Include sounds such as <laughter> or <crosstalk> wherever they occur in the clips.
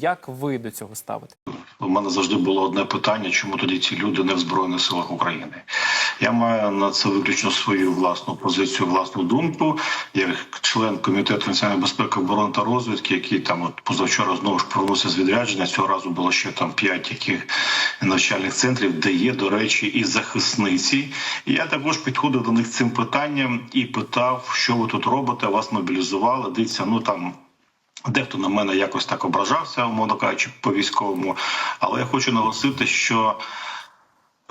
Як ви до цього ставите? У мене завжди було одне питання: чому тоді ці люди не в збройних силах України? Я маю на це виключно свою власну позицію, власну думку. Як член комітету національної безпеки, оборони та розвідки, який там от позавчора знову ж повернувся з відрядження. Цього разу було ще там п'ять таких навчальних центрів, де є, до речі, і захисниці. І я також підходив до них цим питанням і питав, що ви тут робите? Вас мобілізували. Дивіться, ну там. Дехто на мене якось так ображався, умовно кажучи, по військовому. Але я хочу наголосити, що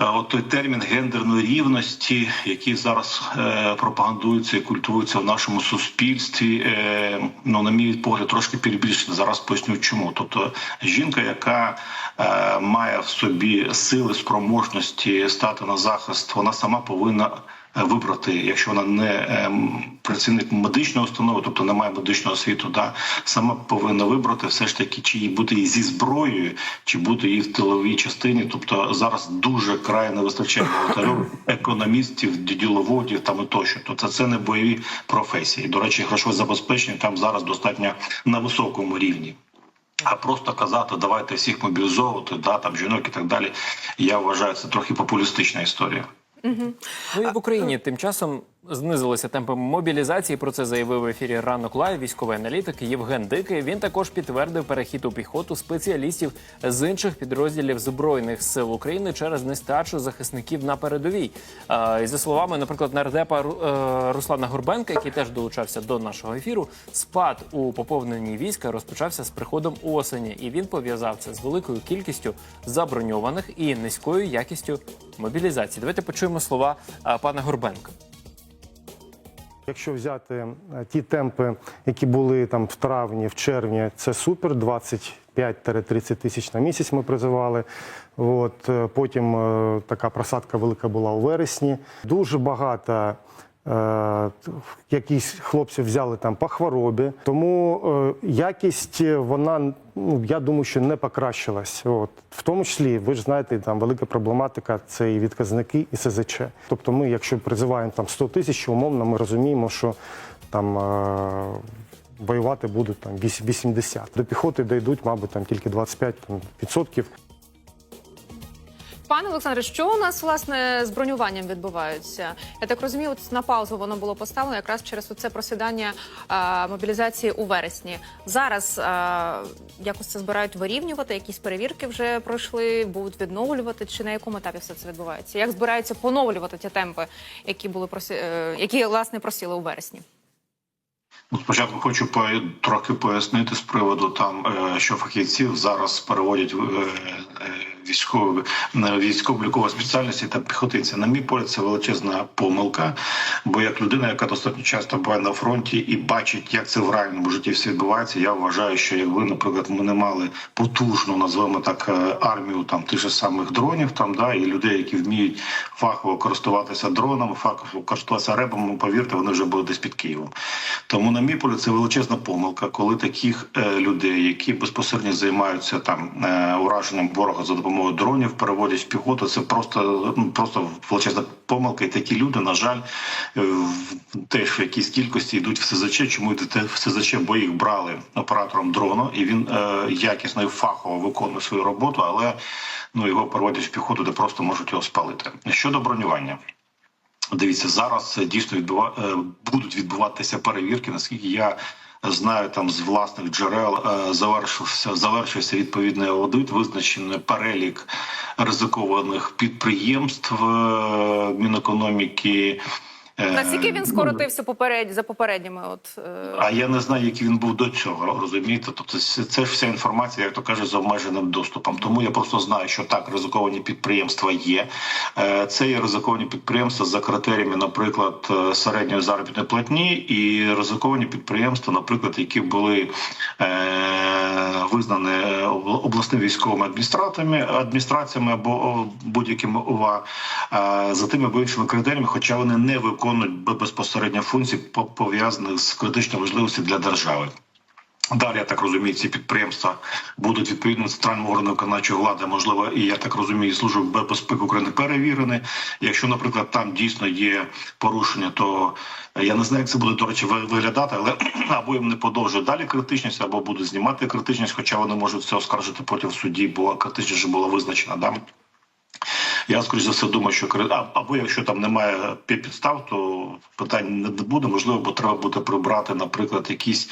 е, от той термін гендерної рівності, який зараз е, пропагандується і культується в нашому суспільстві, е, ну на мій погляд, трошки перебільшено. Зараз поясню, чому. Тобто, жінка, яка е, має в собі сили, спроможності стати на захист, вона сама повинна вибрати, якщо вона не ем, працівник медичної установи, тобто не має медичного освіту, да сама повинна вибрати все ж таки, чи бути зі зброєю, чи бути їй в тиловій частині. Тобто зараз дуже край не вистачає бухгалтерів, економістів, діловодів там і тощо. Тобто це не бойові професії. До речі, грошове забезпечення там зараз достатньо на високому рівні. А просто казати, давайте всіх мобілізовувати, да там жінок і так далі. Я вважаю, це трохи популістична історія. Ну і в Україні тим часом знизилися темпи мобілізації. Про це заявив в ефірі ранок лайв військовий аналітик Євген Дикий. Він також підтвердив перехід у піхоту спеціалістів з інших підрозділів збройних сил України через нестачу захисників на передовій. І за словами, наприклад, нардепа е, Руслана Горбенка, який теж долучався до нашого ефіру, спад у поповненні війська розпочався з приходом осені, і він пов'язав це з великою кількістю заброньованих і низькою якістю мобілізації. Давайте почуємо слова пана Горбенка. Якщо взяти е, ті темпи, які були там в травні, в червні, це супер. 25-30 тисяч на місяць ми призивали. От е, потім е, така просадка велика була у вересні. Дуже багато. Якісь хлопці взяли там по хворобі, тому якість вона ну я думаю, що не покращилась. От в тому числі, ви ж знаєте, там велика проблематика це і відказники, і СЗЧ. Тобто, ми, якщо призиваємо там 100 тисяч, умовно, ми розуміємо, що там е, воювати будуть там віс- 80. До піхоти дійдуть, мабуть, там тільки 25 там, відсотків. Пане Олександре, що у нас власне з бронюванням відбувається? Я так розумію, от на паузу воно було поставлено якраз через це просідання а, мобілізації у вересні. Зараз а, якось це збирають вирівнювати, якісь перевірки вже пройшли, будуть відновлювати. Чи на якому етапі все це відбувається? Як збираються поновлювати ті темпи, які були просі... е, які власне просіли у вересні? Ну, спочатку хочу по трохи пояснити з приводу там, е, що фахівців зараз переводять е, військові на військово-лікові спеціальності та піхотинці. На мій погляд, це величезна помилка. Бо як людина, яка достатньо часто буває на фронті і бачить, як це в реальному житті все відбувається, я вважаю, що якби, наприклад, ми не мали потужну, назвемо так, е, армію там тих же самих дронів, там да і людей, які вміють фахово користуватися дронами, фахово користуватися ребами, повірте, вони вже були десь під Києвом. Тому, на мій погляд, це величезна помилка, коли таких е, людей, які безпосередньо займаються там е, ураженням ворога за допомогою дронів, переводять піхоту. Це просто ну просто величезна помилка. І такі люди, на жаль, е, теж в якійсь кількості йдуть в СЗЧ. Чому йдете в СЗЧ? Бо їх брали оператором дрона, і він е, якісно і фахово виконує свою роботу, але ну його переводять в піхоту, де просто можуть його спалити. Щодо бронювання. Дивіться, зараз е, дійсно відбува... е, будуть відбуватися перевірки. Наскільки я знаю, там з власних джерел е, завершився завершився відповідний аудит, визначений перелік ризикованих підприємств е, Мінекономіки. Е, Наскільки він скоротився поперед... за попередніми? От е, а я не знаю, який він був до цього. Розумієте? Тобто це це ж вся інформація, як то каже, з обмеженим доступом. Тому я просто знаю, що так ризиковані підприємства є. Е, Це є ризиковані підприємства за критеріями, наприклад, е, середньої заробітної платні, і ризиковані підприємства, наприклад, які були е, визнані е, обласними військовими адміністраціями, адміністраціями або будь-якими ОВА е, за тими або іншими критеріями, хоча вони не виконують б- безпосередньо функції по- пов'язаних з критичною важливістю для держави. Далі, я так розумію, ці підприємства будуть відповідно центральному органу виконавчої влади, можливо, і я так розумію, служби безпеки України перевірені. Якщо, наприклад, там дійсно є порушення, то я не знаю, як це буде до речі виглядати, але <clears throat> або їм не подовжують далі критичність, або будуть знімати критичність, хоча вони можуть це оскаржити потім в суді, бо критичність вже була визначена. Да? Я скоріш за все думаю, що або якщо там немає підстав, то питань не буде. Можливо, бо треба буде прибрати, наприклад, якісь,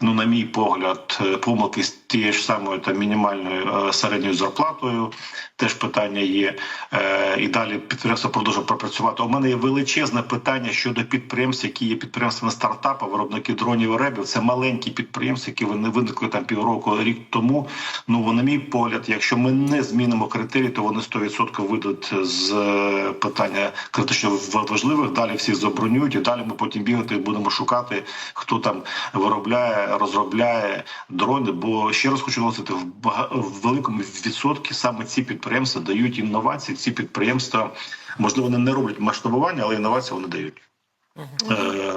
ну на мій погляд, е, помилки тією ж самою там мінімальною е, середньою зарплатою. Теж питання є. Е, І далі підприємство продовжує пропрацювати. У мене є величезне питання щодо підприємств, які є підприємствами стартапу, виробники дронів і ребів. Це маленькі підприємства, які вони виникли там півроку, рік тому. Ну на мій погляд, якщо ми не змінимо критерії, то вони 100% вийдуть з е, питання критично важливих. Далі всі забронюють, і далі ми потім бігати і будемо шукати, хто там виробляє, розробляє дрони. Бо ще раз хочу наголосити, в бага- в великому відсотку саме ці підприємства дають інновації. Ці підприємства можливо вони не роблять масштабування, але інновації вони дають. Е,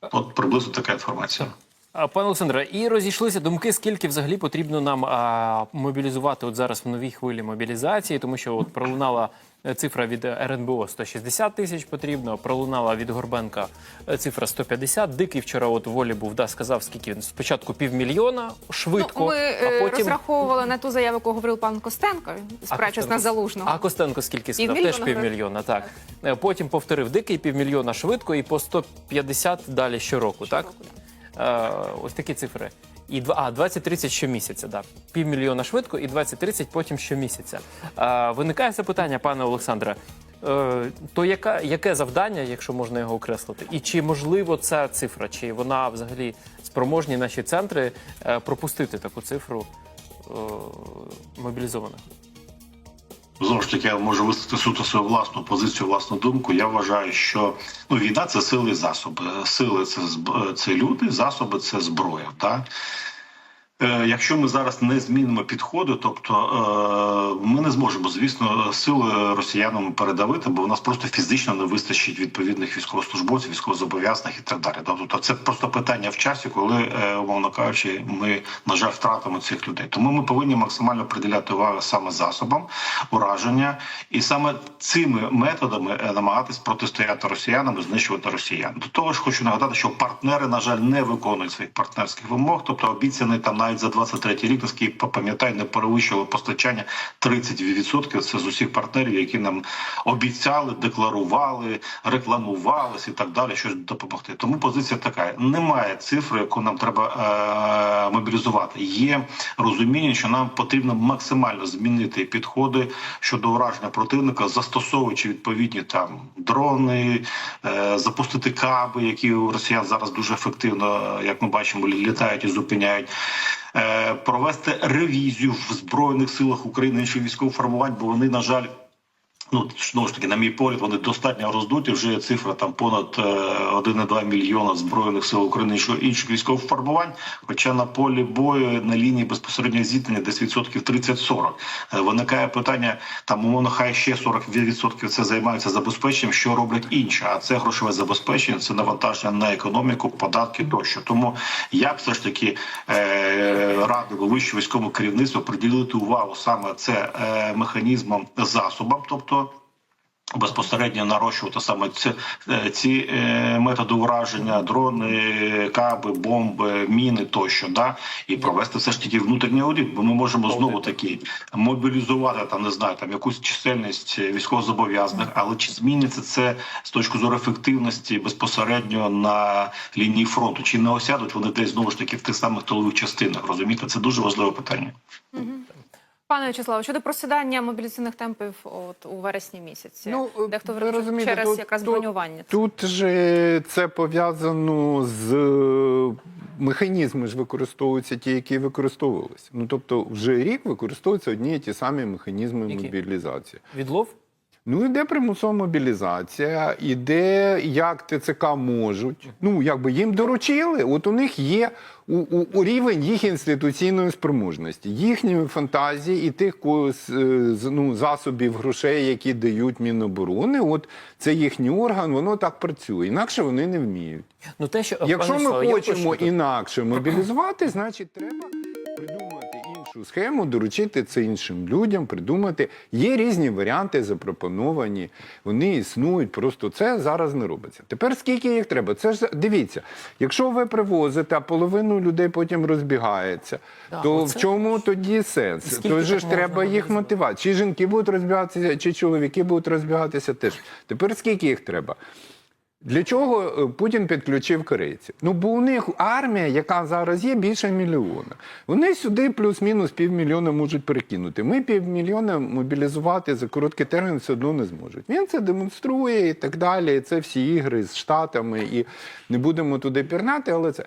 От приблизно така інформація. Пане Олександре, і розійшлися думки, скільки взагалі потрібно нам а, мобілізувати от зараз в новій хвилі мобілізації, тому що от пролунала е, цифра від РНБО 160 тисяч потрібно, пролунала від Горбенка е, цифра 150. Дикий вчора от волі був, да, сказав, скільки він спочатку півмільйона, швидко, Ну, ми е, а потім... розраховували на ту заяву, яку говорив пан Костенко, спираючись на залужного. А Костенко скільки сказав? Півмільйона, Теж півмільйона, так. Е, Потім повторив дикий півмільйона швидко і по 150 далі щороку, так? Е, ось такі цифри. І а, 20-30 щомісяця, так. Півмільйона швидко і 20-30 потім щомісяця. Е, виникає запитання, пане Олександре. Е, то яка, яке завдання, якщо можна його окреслити? І чи можливо ця цифра, чи вона взагалі спроможні наші центри е, пропустити таку цифру е, мобілізованих? Знову ж таки, я можу висловити суто свою власну позицію, власну думку. Я вважаю, що ну війна це сили засоби. Сили це це люди, засоби це зброя. Так? Е, Якщо ми зараз не змінимо підходи, тобто е, ми не зможемо, звісно, сили росіянам передавити, бо в нас просто фізично не вистачить відповідних військовослужбовців, військовозобов'язаних і так далі. Тобто це просто питання в часі, коли, е, умовно кажучи, ми на жаль втратимо цих людей. Тому ми повинні максимально приділяти увагу саме засобам ураження, і саме цими методами намагатись протистояти росіянам і знищувати росіян. До того ж, хочу нагадати, що партнери, на жаль, не виконують своїх партнерських вимог, тобто обіцяний там навіть за 23 рік, наскільки пам'ятаю, не перевищило постачання 30%. Це з усіх партнерів, які нам обіцяли, декларували, рекламувалися і так далі, щось допомогти. Тому позиція така: немає цифри, яку нам треба е- мобілізувати. Є розуміння, що нам потрібно максимально змінити підходи щодо ураження противника, застосовуючи відповідні там дрони, е- запустити каби, які у росіян зараз дуже ефективно, як ми бачимо, лі- літають і зупиняють. Е, провести ревізію в збройних силах України інших військових формувань, бо вони, на жаль, Ну знову ж таки, на мій погляд, вони достатньо роздуті. Вже є цифра там понад е, 1,2 мільйона збройних сил України інших, інших військових формувань. Хоча на полі бою на лінії безпосереднього зіткнення десь відсотків 30-40. Е, Виникає питання там, умовно, хай ще 40% це займаються забезпеченням, що роблять інші. А це грошове забезпечення, це навантаження на економіку, податки тощо. Тому я б все ж таки е, радив вищому військовому керівництву приділити увагу саме це е, механізмом засобам, тобто. Безпосередньо нарощувати саме ці, е, ці е, методи ураження, дрони, каби, бомби, міни тощо, да і провести все ж таки внутрішній аудит, бо ми можемо знову таки мобілізувати там, не знаю, там якусь чисельність військовозобов'язаних, але чи зміниться це з точки зору ефективності безпосередньо на лінії фронту? Чи не осядуть вони десь знову ж таки в тих самих тилових частинах? Розумієте, це дуже важливе питання. Пане Вячеславе, щодо просідання мобілізаційних темпів от у вересні місяці, Ну, дехто ви розумієте, через тут- якраз бронювання. Тут же це пов'язано з е, механізми ж використовуються ті, які використовувалися. Ну тобто, вже рік використовуються одні і ті самі механізми Які? мобілізації. Відлов? Ну, іде примусова мобілізація, іде як ТЦК можуть. Ну, якби їм доручили, от у них є у, у, у рівень їх інституційної спроможності, їхньої фантазії і тих е, ну, засобів грошей, які дають Міноборони. От це їхній орган, воно так працює. Інакше вони не вміють. Ну те, що Якщо ми хочемо інакше мобілізувати, <clears throat> значить треба іншу схему, доручити це іншим людям, придумати. Є різні варіанти запропоновані, вони існують. Просто це зараз не робиться. Тепер скільки їх треба? Це ж дивіться, якщо ви привозите, а половину людей потім розбігається, Да, то оце- в чому тоді сенс? Скільки То ж треба їх мотивувати. Чи жінки будуть розбігатися, чи чоловіки будуть розбігатися теж. Тепер скільки їх треба? Для чого е, Путін підключив корейців? Ну, бо у них армія, яка зараз є, більше мільйона. Вони сюди плюс-мінус півмільйона можуть перекинути. Ми півмільйона мобілізувати за короткий термін все одно не зможуть. Він це демонструє і так далі. Це всі ігри з Штатами, і не будемо туди пірнати, але це.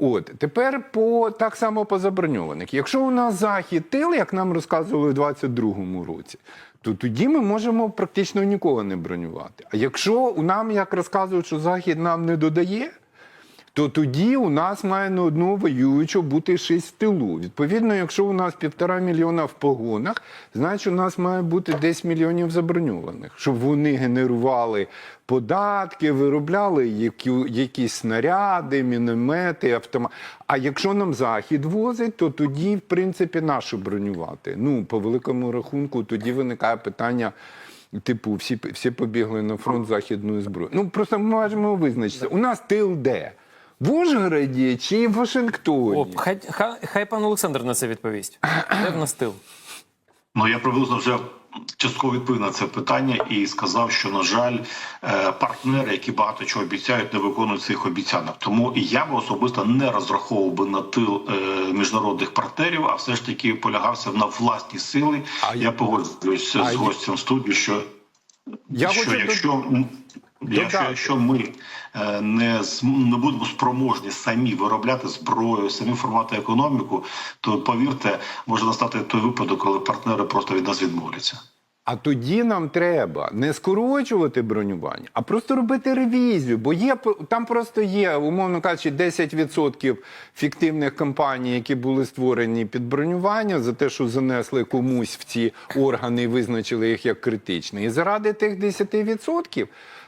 От тепер по так само по заброньованих. Якщо у нас захід тил, як нам розказували в 22-му році, то тоді ми можемо практично нікого не бронювати. А якщо нам, як розказують, що захід нам не додає, то тоді у нас має на одного воюючого бути шість в тилу. Відповідно, якщо у нас півтора мільйона в погонах, значить у нас має бути 10 мільйонів заброньованих, щоб вони генерували податки, виробляли які, якісь снаряди, міномети, автомати. А якщо нам захід возить, то тоді, в принципі, нащо бронювати? Ну, по великому рахунку, тоді виникає питання. Типу, всі, всі побігли на фронт західної зброї. Ну просто ми можемо визначитися. У нас тил де? В Ужгороді чи в Вашингтоні? О, хай, хай, хай пан Олександр на це відповість. Де в нас тил? Ну я приблизно вже частково відповів на це питання і сказав, що на жаль, е, партнери, які багато чого обіцяють, не виконують цих обіцянок. Тому і я би особисто не розраховував би на тил е, міжнародних партнерів, а все ж таки полягався на власні сили. А я погоджуюсь а з я- гостем студії, що Я що хочу якщо, м, якщо, якщо ми е, не, не будемо спроможні самі виробляти зброю, самі формувати економіку, то повірте, може настати той випадок, коли партнери просто від нас відмовляться. А тоді нам треба не скорочувати бронювання, а просто робити ревізію. Бо є там просто є, умовно кажучи, 10% фіктивних компаній, які були створені під бронювання за те, що занесли комусь в ці органи і визначили їх як критичні. І заради тих 10%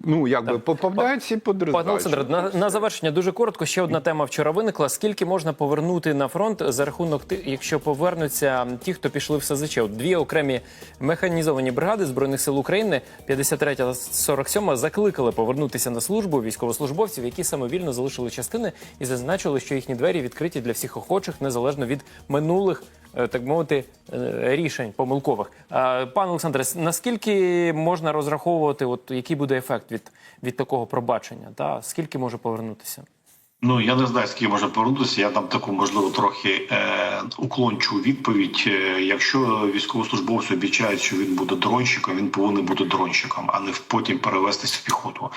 ну якби попадають всі під Пане. Олександре, на, на завершення дуже коротко. Ще одна тема вчора виникла. Скільки можна повернути на фронт за рахунок тих, якщо повернуться ті, хто пішли в СЗЧ? От дві окремі механізовані бригади збройних сил України, 53 та 47, закликали повернутися на службу військовослужбовців, які самовільно залишили частини і зазначили, що їхні двері відкриті для всіх охочих, незалежно від минулих. е, Так мовити, е, рішень помилкових. Пане Олександре, наскільки можна розраховувати, от який буде ефект від, від такого пробачення? Та скільки може повернутися? Ну я не знаю, скільки може повернутися. Я дам таку можливо трохи е, уклончу відповідь. Е, якщо військовослужбовці обіцяють, що він буде дронщиком, він повинен бути дронщиком, а не потім перевестись в піхоту.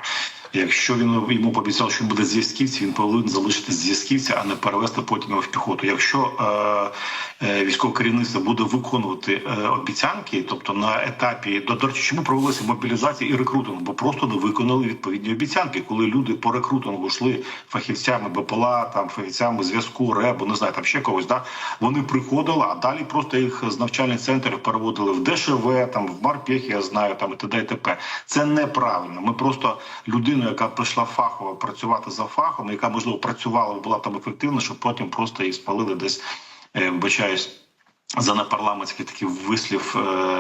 Якщо він йому пообіцяв, що він буде зв'язківцем, він повинен залишитися зв'язківця, а не перевести потім його в піхоту. Якщо е, е, військове керівництво буде виконувати е, обіцянки, тобто на етапі до, речі, чому провелися мобілізація і рекрутинг, бо просто не виконали відповідні обіцянки, коли люди по рекрутингу йшли фахівцями БПЛА, там фахівцями зв'язку, РЕБу, не знаю, там ще когось. Да вони приходили, а далі просто їх з навчальних центрів переводили в ДШВ, там в Марпехі, я знаю, там і т.д. і т.п. Це неправильно. Ми просто людину, яка прийшла фахово працювати за фахом, яка можливо працювала, була там ефективна, щоб потім просто їх спалили десь, е, вибачаюсь. За непарламентський такий вислів е,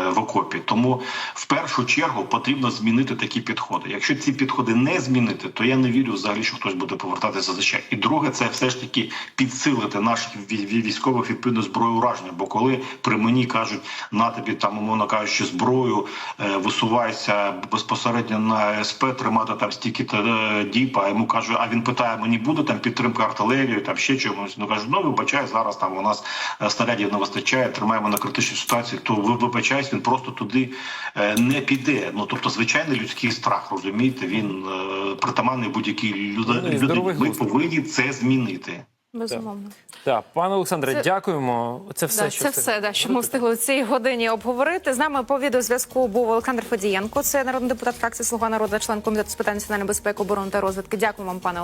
в окопі, тому в першу чергу потрібно змінити такі підходи. Якщо ці підходи не змінити, то я не вірю взагалі, що хтось буде повертатися за ще. І друге, це все ж таки підсилити наших вій- вій- військових відповідно зброю ураження. Бо коли при мені кажуть на тобі там, умовно кажучи, зброю е, висувайся безпосередньо на СП, тримати там стільки е, діб, а йому кажуть, а він питає, мені буде там підтримка артилерії, там ще чомусь. Ну кажуть, ну вибачай, зараз там у нас е, снарядів не вистачає, тримаємо на критичній ситуації, то ви вибачаюсь, він просто туди е, не піде. Ну тобто, звичайний людський страх, розумієте, він е, притаманний будь-якій Ну, людині. здоровий Ми повинні це змінити. Безумовно. Так, пане Олександре, Це- дякуємо. Це все, Да, що це встигли все, да, що ми встигли в цій годині обговорити. З нами по відеозв'язку був Олександр Федієнко, це народний депутат фракції Слуга народу, член комітету з питань національної безпеки, оборони та розвідки. Дякую вам, пане